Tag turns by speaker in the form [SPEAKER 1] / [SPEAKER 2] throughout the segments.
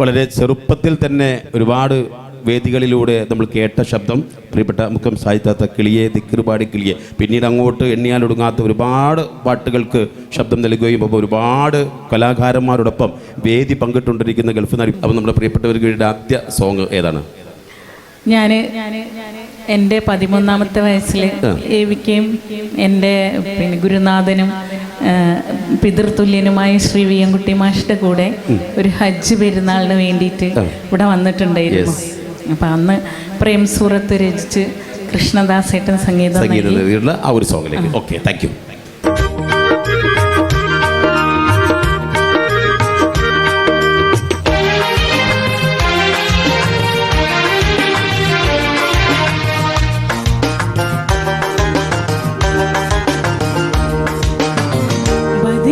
[SPEAKER 1] വളരെ ചെറുപ്പത്തിൽ തന്നെ ഒരുപാട് വേദികളിലൂടെ നമ്മൾ കേട്ട ശബ്ദം. പ്രിയപ്പെട്ട മുഖം സാഹിത്യത്ത കിളിയെ ദിക്കറുപാടി കിളിയെ. പിന്നീട് അങ്ങോട്ട് എണ്ണിയാൽ ഒടുങ്ങാത്ത ഒരുപാട് പാട്ടുകൾക്ക് ശബ്ദം നൽകുകയും അപ്പോൾ ഒരുപാട് കലാകാരന്മാരോടൊപ്പം വേദി പങ്കിട്ടുകൊണ്ടിരിക്കുന്ന ഗൾഫ് നടി അപ്പോൾ നമ്മുടെ പ്രിയപ്പെട്ടവർക്ക് വേണ്ടിയിട്ട് ആദ്യ സോങ് ഏതാണ്?
[SPEAKER 2] ഞാൻ എന്റെ പതിമൂന്നാമത്തെ വയസ്സിൽ ഏവിക്കയും എന്റെ പിന്നെ ഗുരുനാഥനും പിതൃതുല്യനുമായ ശ്രീ വിയൻകുട്ടി മാഷിന്റെ കൂടെ ഒരു ഹജ്ജ് പെരുന്നാളിന് വേണ്ടിയിട്ട് ഇവിടെ വന്നിട്ടുണ്ടായിരുന്നു. അപ്പം അന്ന് പ്രേം സൂറത്ത് രചിച്ച് കൃഷ്ണദാസേട്ടൻ സംഗീതം
[SPEAKER 1] ആ ഒരു സോങ്ങിലേക്ക് okay thank you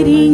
[SPEAKER 2] dirinya.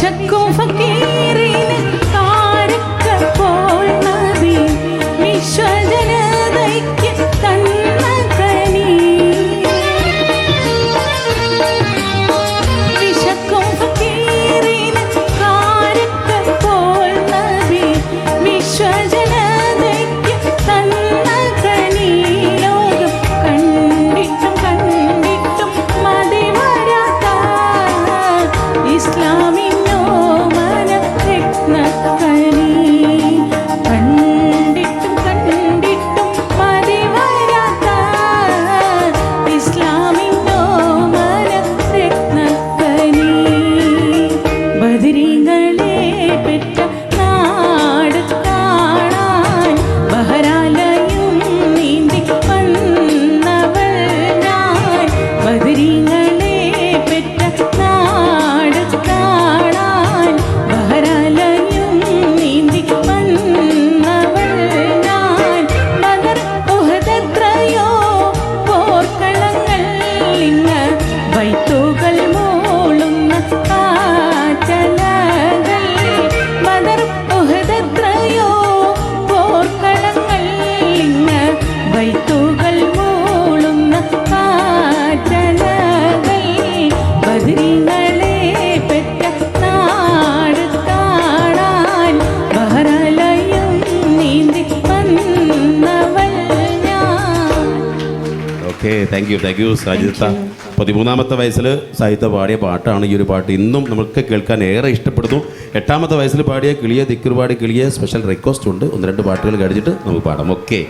[SPEAKER 2] ฉันคงฟังนี้
[SPEAKER 1] thank you thank you Sajitha പതിമൂന്നാമത്തെ വയസ്സിൽ സാഹിത്യ പാടിയ പാട്ടാണ് ഈ ഒരു പാട്ട്. ഇന്നും നമുക്ക് കേൾക്കാൻ ഏറെ ഇഷ്ടപ്പെടുന്നു. എട്ടാമത്തെ വയസ്സിൽ പാടിയ കിളിയ ദിക്കുറുപാടി കിളിയ സ്പെഷ്യൽ റിക്വസ്റ്റ് ഉണ്ട്. ഒന്ന് രണ്ട് പാട്ടുകൾ കഴിഞ്ഞിട്ട് നമുക്ക് പാടാം. ഓക്കെ.